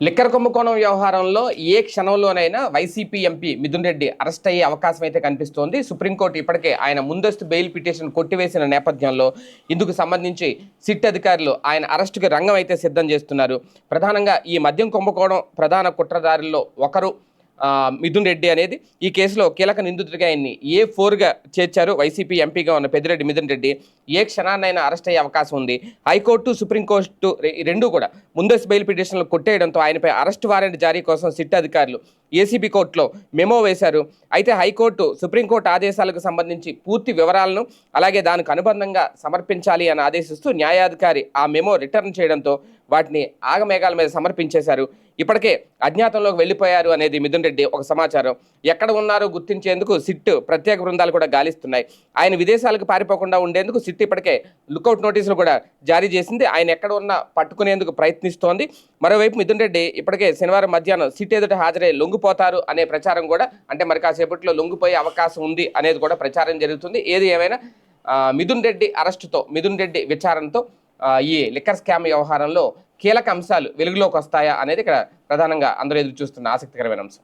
Liquor కుంభకోణం వ్యవహారంలో ఏ క్షణంలోనైనా వైసీపీ ఎంపీ మిథున్ రెడ్డి అరెస్ట్ అయ్యే అవకాశం అయితే కనిపిస్తోంది. సుప్రీంకోర్టు ఇప్పటికే ఆయన ముందస్తు బెయిల్ పిటిషన్ కొట్టివేసిన నేపథ్యంలో ఇందుకు సంబంధించి సిట్ అధికారులు ఆయన అరెస్టుకి రంగం అయితే సిద్ధం చేస్తున్నారు. ప్రధానంగా ఈ మద్యం కుంభకోణం ప్రధాన కుట్రదారుల్లో ఒకరు మిథున్ రెడ్డి అనేది ఈ కేసులో కీలక నిందితుడిగా ఆయన్ని ఏ ఫోర్గా చేర్చారు? వైసీపీ ఎంపీగా ఉన్న పెద్దిరెడ్డి మిథున్ రెడ్డి ఏ క్షణాన్నైనా అరెస్ట్ అయ్యే అవకాశం ఉంది. హైకోర్టు సుప్రీంకోర్టు రెండు కూడా ముందస్తు బెయిల్ పిటిషన్లు కొట్టేయడంతో ఆయనపై అరెస్ట్ వారెంట్ జారీ కోసం సిట్ అధికారులు ఏసీబీ కోర్టులో మెమో వేశారు. అయితే హైకోర్టు సుప్రీంకోర్టు ఆదేశాలకు సంబంధించి పూర్తి వివరాలను అలాగే దానికి అనుబంధంగా సమర్పించాలి అని ఆదేశిస్తూ న్యాయాధికారి ఆ మెమో రిటర్న్ చేయడంతో వాటిని ఆగమేఘాల మీద సమర్పించేశారు. ఇప్పటికే అజ్ఞాతంలోకి వెళ్ళిపోయారు అనేది మిథున్ రెడ్డి ఒక సమాచారం. ఎక్కడ ఉన్నారో గుర్తించేందుకు సిట్ ప్రత్యేక బృందాలు కూడా గాలిస్తున్నాయి. ఆయన విదేశాలకు పారిపోకుండా ఉండేందుకు సిట్ ఇప్పటికే లుకౌట్ నోటీసులు కూడా జారీ చేసింది. ఆయన ఎక్కడ ఉన్నా పట్టుకునేందుకు ప్రయత్నిస్తోంది. మరోవైపు మిథున్ రెడ్డి ఇప్పటికే శనివారం మధ్యాహ్నం సిట్ ఎదుట హాజరై లొంగిపోతారు అనే ప్రచారం కూడా అంటే మరి కాసేపట్లో లొంగిపోయే అవకాశం ఉంది అనేది కూడా ప్రచారం జరుగుతుంది. ఏది ఏమైనా మిథున్ రెడ్డి అరెస్టుతో మిథున్ రెడ్డి విచారణతో ఈ లిక్కర్ స్కామ్ వ్యవహారంలో కీలక అంశాలు వెలుగులోకి వస్తాయా అనేది ఇక్కడ ప్రధానంగా అందరూ ఎదురు చూస్తున్న ఆసక్తికరమైన అంశం.